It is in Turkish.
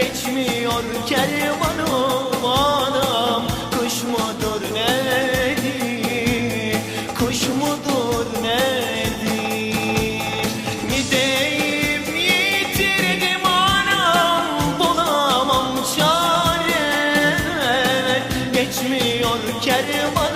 geçmiyor kervanım anam. Kuş mudur nedir, kuş mudur nedir? Gideyim yitirdim anam, bulamam çare. Geçmiyor kervanım.